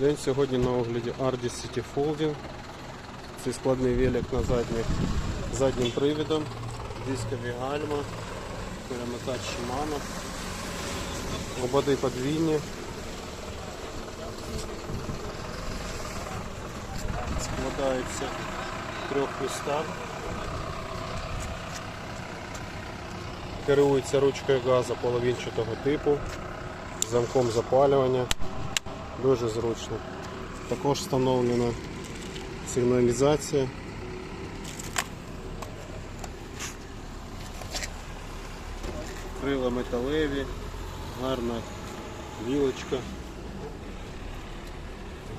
день. Сьогодні на огляді Ardis City Folding. Це складний велик на задніх, заднім привідом, дискові гальма, перемикач Shimano, ободи подвійні. Складається в трьох містах. Керується ручкою газу половинчатого типу, замком запалювання. Дуже зручно. Також встановлена сигналізація. Крила металеві, гарна вілочка,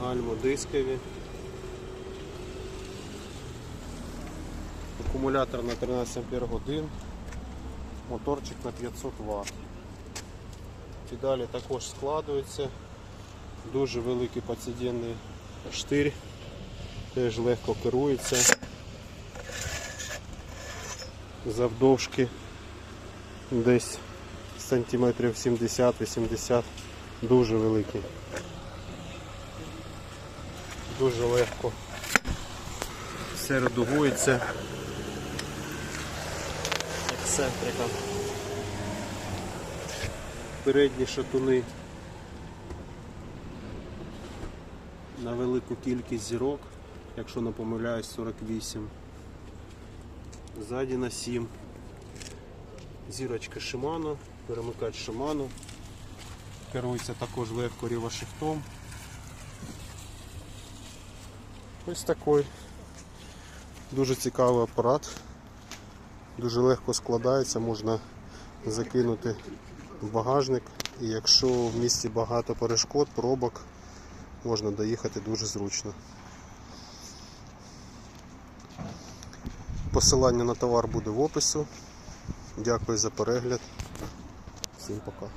гальмо дискові. Акумулятор на 13 ампер годин, моторчик на 500 Вт. Педалі також складуються. Дуже великий поціденний штир, теж легко керується. Завдовжки десь сантиметрів 70-80, дуже великий. Дуже легко. Все редугується. Ексцентрика. Передні шатуни на велику кількість зірок, якщо не помиляюсь, 48. Ззаді на 7. Зірочка Shimano, перемикач Shimano. Керується також легко рівошифтом. Ось такий дуже цікавий апарат. Дуже легко складається, можна закинути в багажник. І якщо в місті багато перешкод, пробок, можна доїхати дуже зручно. Посилання на товар буде в описі. Дякую за перегляд. Всім пока.